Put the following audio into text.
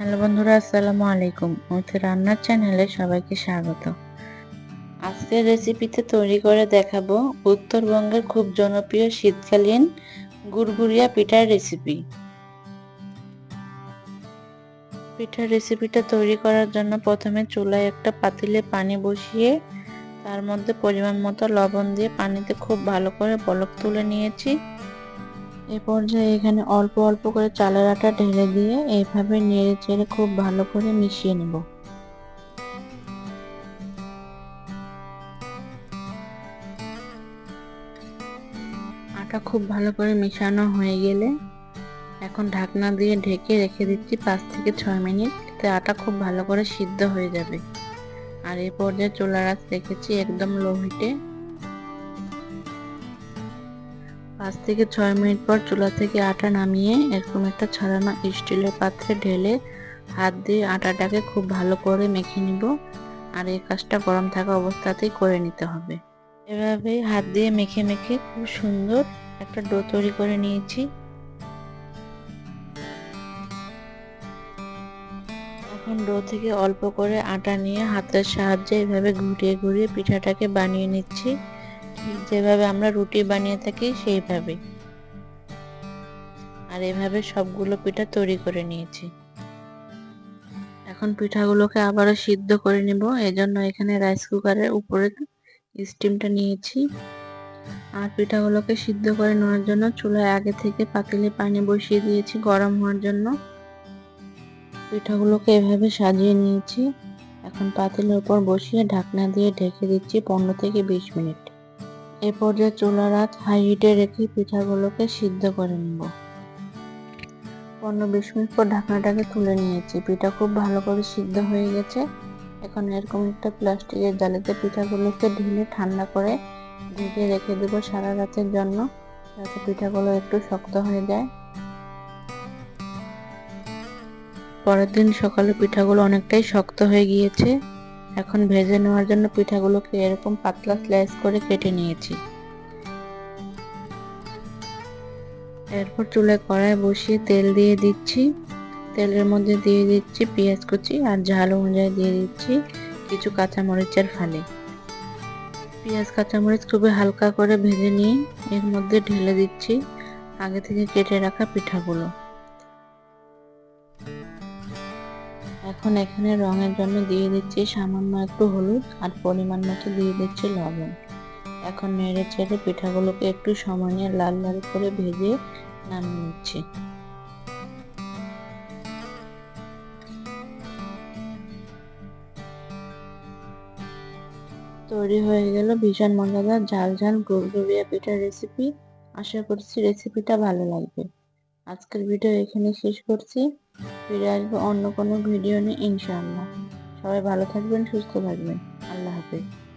Hello বন্ধুরা, আসসালামু আলাইকুম। ওতে রান্নার চ্যানেলে সবাইকে স্বাগত। আজকের রেসিপিতে তৈরি করে দেখাবো উত্তরবঙ্গের খুব জনপ্রিয় শীতকালীন গুড়গুড়িয়া পিঠার রেসিপি পিঠার রেসিপিটা তৈরি করার জন্য প্রথমে চুলায় একটা পাতিলে পানি বসিয়ে, তার মধ্যে পরিমাণ মতো লবণ দিয়ে পানিতে খুব ভালো করে বলক তুলে নিয়েছি। এ পর্যায়ে এখানে অল্প অল্প করে চালের আটা ঢেলে দিয়ে এইভাবে নেড়ে চেড়ে খুব ভালো করে মিশিয়ে নেব। আটা খুব ভালো করে মেশানো হয়ে গেলে এখন ঢাকনা দিয়ে ঢেকে রেখে দিচ্ছি পাঁচ থেকে ছয় মিনিট। এতে আটা খুব ভালো করে সিদ্ধ হয়ে যাবে। আর এই পর্যায়ে চুলা রাখ রেখেছি একদম লো হিটে পাঁচ থেকে ছয় মিনিট পর চুলা থেকে আটা নামিয়ে এরকম একটা ছড়ানো স্টিলের পাত্রে ঢেলে হাত দিয়ে আটাটাকে খুব ভালো করে মেখে নিব। আর এই কাজটা গরম থাকা অবস্থাতেই করে নিতে হবে। এভাবেই হাত দিয়ে মেখে মেখে খুব সুন্দর একটা ডো তৈরি করে নিয়েছি। এখন ডো থেকে অল্প করে আটা নিয়ে হাতের সাহায্যে এভাবে ঘুরিয়ে ঘুরিয়ে পিঠাটাকে বানিয়ে নিচ্ছি। যেভাবে আমরা রুটি বানিয়ে থাকি, সেইভাবে। আর এভাবে সবগুলো পিঠা তৈরি করে নিয়েছি। এখন পিঠাগুলোকে আবারও সিদ্ধ করে নেব। এজন্য এখানে রাইস কুকারের উপরে স্টিমটা নিয়েছি। আর পিঠাগুলোকে সিদ্ধ করে নেওয়ার জন্য চুলায় আগে থেকে পাতিলে পানি বসিয়ে দিয়েছি গরম হওয়ার জন্য। পিঠাগুলোকে এভাবে সাজিয়ে নিয়েছি। এখন পাতিলের উপর বসিয়ে ঢাকনা দিয়ে ঢেকে দিচ্ছি পনেরো থেকে বিশ মিনিট। এ পর্যায়ে চুলার আঁচ হাই হিটে রেখে পিঠাগুলোকে সিদ্ধ করে নেব। পনেরো বিশ মিনিট পর ঢাকনাটাকে তুলে নিয়েছি। পিঠা খুব ভালো করে সিদ্ধ হয়ে গেছে। এখন এরকম একটা প্লাস্টিকের জালেতে পিঠাগুলোকে ঢেলে ঠান্ডা করে ঢেকে রেখে দেব সারা রাতের জন্য, যাতে পিঠাগুলো একটু শক্ত হয়ে যায়। পরের দিন সকালে পিঠাগুলো অনেকটাই শক্ত হয়ে গিয়েছে। এখন ভেজে নেওয়ার জন্য পিঠাগুলোকে এরকম পাতলা স্লাইস করে কেটে নিয়েছি। এরপর চুলায় কড়াই বসিয়ে তেল দিয়ে দিচ্ছি। তেলের মধ্যে দিয়ে দিচ্ছি পেঁয়াজ কুচি আর ঝাল অনুযায়ী দিয়ে দিচ্ছি কিছু কাঁচামরিচের ফালি। পেঁয়াজ, কাঁচামরিচ খুবই হালকা করে ভেজে নিয়ে এর মধ্যে ঢেলে দিচ্ছি আগে থেকে কেটে রাখা পিঠাগুলো। এখন এখানে রঙের জন্য দিয়ে দিচ্ছি সামান্য একটু হলুদ আর পরিমাণ মতো দিয়ে দিচ্ছি লবণ। এখন নেড়ে চেড়ে পিঠাগুলোকে একটু সময় নিয়ে লাল লাল করে ভেজে নামিয়ে নিচ্ছি। তৈরি হয়ে গেল ভীষণ মজাদার ঝাল ঝাল গুড়গুড়িয়া পিঠার রেসিপি আশা করছি রেসিপিটা ভালো লাগবে। আজকের ভিডিও এখানে শেষ করছি। ফিরে আসব অন্য কোনো ভিডিও নিয়ে ইনশাআল্লাহ। সবাই ভালো থাকবেন সুস্থ থাকবেন। আল্লাহ হাফিজ।